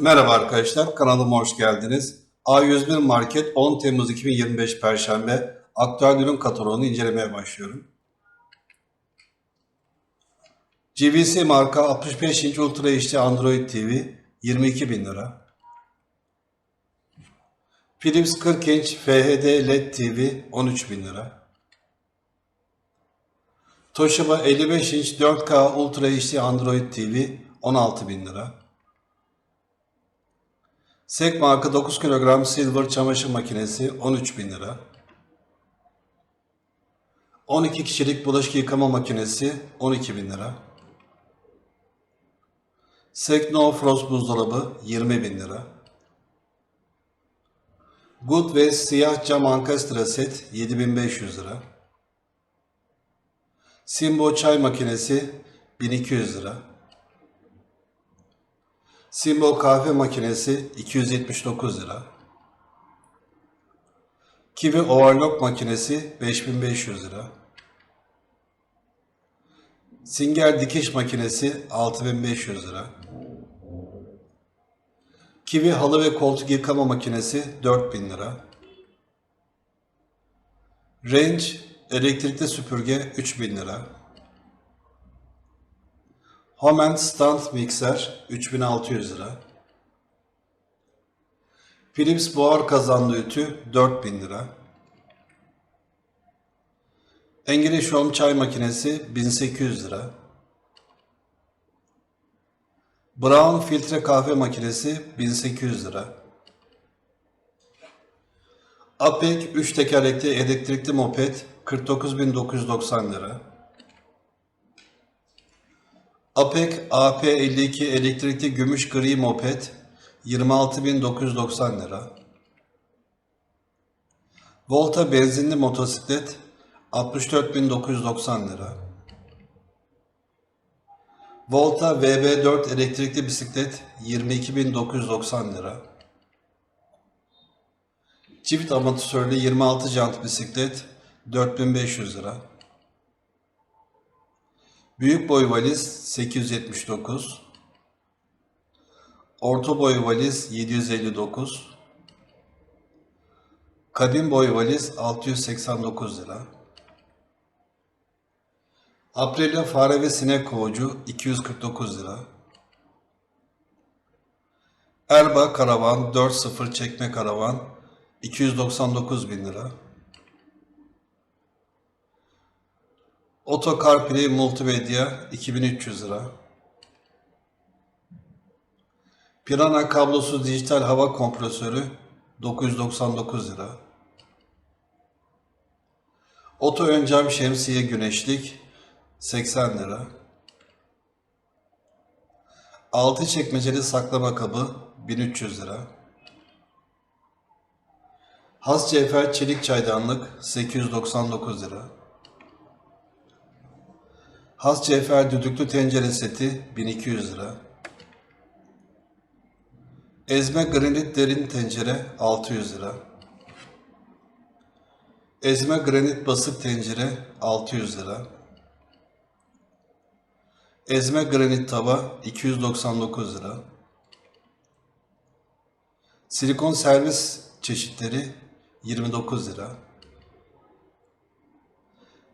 Merhaba arkadaşlar, kanalıma hoş geldiniz. A101 Market 10 Temmuz 2025 Perşembe aktüel ürün kataloğunu incelemeye başlıyorum. GVC marka 65 inç Ultra HD Android TV 22 bin lira. Philips 40 inç FHD LED TV 13 bin lira. Toshiba 55 inç 4K Ultra HD Android TV 16 bin lira. Sek marka 9 kilogram silver çamaşır makinesi 13 bin lira. 12 kişilik bulaşık yıkama makinesi 12 bin lira. Sek No Frost buzdolabı 20 bin lira. Good ve siyah cam ankastre set 7500 lira. Simbo çay makinesi 1200 lira. Simbo kahve makinesi 279 lira. Kiwi overlock makinesi 5500 lira. Singer dikiş makinesi 6500 lira. Kiwi halı ve koltuk yıkama makinesi 4000 lira. Range elektrikli süpürge 3000 lira. Homen Stand Mixer 3600 lira. Philips buhar kazanlı ütü 4000 lira. English Home çay makinesi 1800 lira. Brown filtre kahve makinesi 1800 lira. Apek 3 tekerlekli elektrikli moped 49990 lira. Apek AP52 elektrikli gümüş gri moped 26.990 lira. Volta benzinli motosiklet 64.990 lira. Volta VB4 elektrikli bisiklet 22.990 lira. Çift amortisörlü 26 jant bisiklet 4500 lira. Büyük boy valiz 879. Orta boy valiz 759. Kabin boy valiz 689 lira. Aprilia fare ve sinek kovucu 249 lira. Erba karavan 4.0 çekme karavan 299 bin lira. Oto CarPlay Multimedya 2300 lira. Pirana kablosuz dijital hava kompresörü 999 lira. Oto ön cam şemsiye güneşlik 80 lira. Altı çekmeceli saklama kabı 1300 lira. Has cevher çelik çaydanlık 899 lira. Has cevher düdüklü tencere seti 1200 lira. Ezme granit derin tencere 600 lira. Ezme granit basık tencere 600 lira. Ezme granit tava 299 lira. Silikon servis çeşitleri 29 lira.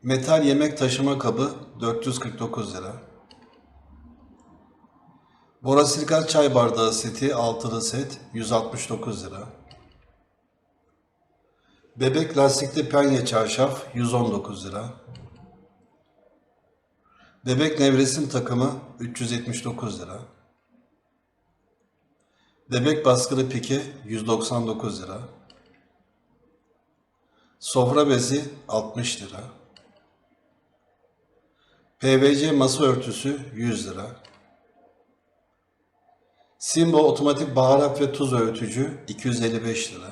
Metal yemek taşıma kabı 449 lira. Borasilikal çay bardağı seti altılı set 169 lira. Bebek lastikli penye çarşaf 119 lira. Bebek nevresim takımı 379 lira. Bebek baskılı pike 199 lira. Sofra bezi 60 lira. PVC masa örtüsü 100 lira. Simbo otomatik baharat ve tuz öğütücü 255 lira.